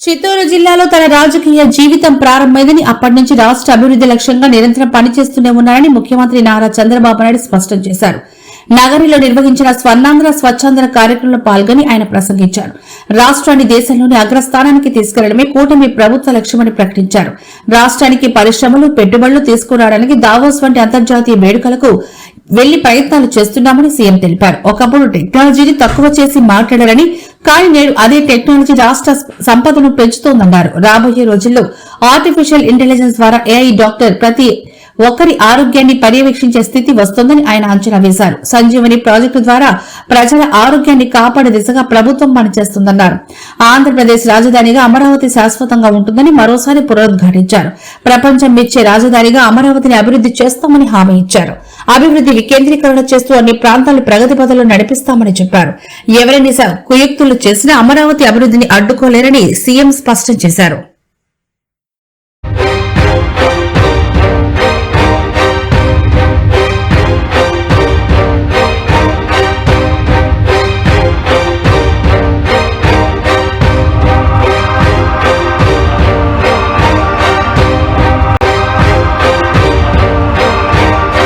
చిత్తూరు జిల్లాలో తన రాజకీయ జీవితం ప్రారంభమైందని అప్పటి నుంచి రాష్ట్ర అభివృద్ధి లక్ష్యంగా నిరంతరం పనిచేస్తూనే ఉన్నారని ముఖ్యమంత్రి నారా చంద్రబాబు నాయుడు స్పష్టం చేశారు. నగరిలో నిర్వహించిన స్వర్ణాంధ్ర స్వచ్ఛాంధ్ర కార్యక్రమంలో పాల్గొని ఆయన ప్రసంగించారు. రాష్ట్రాన్ని దేశంలోని అగ్రస్థానానికి తీసుకెళ్ళడమే కూటమి ప్రభుత్వ లక్ష్యమని ప్రకటించారు. రాష్ట్రానికి పరిశ్రమలు పెట్టుబడులు తీసుకురావడానికి దావోస్ వంటి అంతర్జాతీయ వేడుకలకు వెళ్ళి ప్రయత్నాలు చేస్తున్నామని సీఎం తెలిపారు. ఒకప్పుడు టెక్నాలజీని తక్కువ చేసి మాట్లాడారని కానీ నేడు అదే టెక్నాలజీ రాష్ట్ర సంపదను పెంచుతోందన్నారు. రాబోయే రోజుల్లో ఆర్టిఫిషియల్ ఇంటెలిజెన్స్ ద్వారా ఏఐ డాక్టర్ ప్రతి ఒక్కరి ఆరోగ్యాన్ని పర్యవేక్షించే స్థితి వస్తోందని ఆయన అంచనా వేశారు. సంజీవని ప్రాజెక్టు ద్వారా ప్రజల ఆరోగ్యాన్ని కాపాడే దిశగా ప్రభుత్వం పనిచేస్తుందన్నారు. ఆంధ్రప్రదేశ్ రాజధానిగా అమరావతి శాశ్వతంగా ఉంటుందని మరోసారి పునరుద్ఘాటించారు. ప్రపంచం మెచ్చే రాజధానిగా అమరావతిని అభివృద్ధి చేస్తామని హామీ ఇచ్చారు. అభివృద్ధి వికేంద్రీకరణ చేస్తూ అన్ని ప్రాంతాలు ప్రగతి పథంలో నడిపిస్తామని చెప్పారు. ఎవరైనా కుయుక్తులు చేసినా అమరావతి అభివృద్ధిని అడ్డుకోలేరని సీఎం స్పష్టం చేశారు.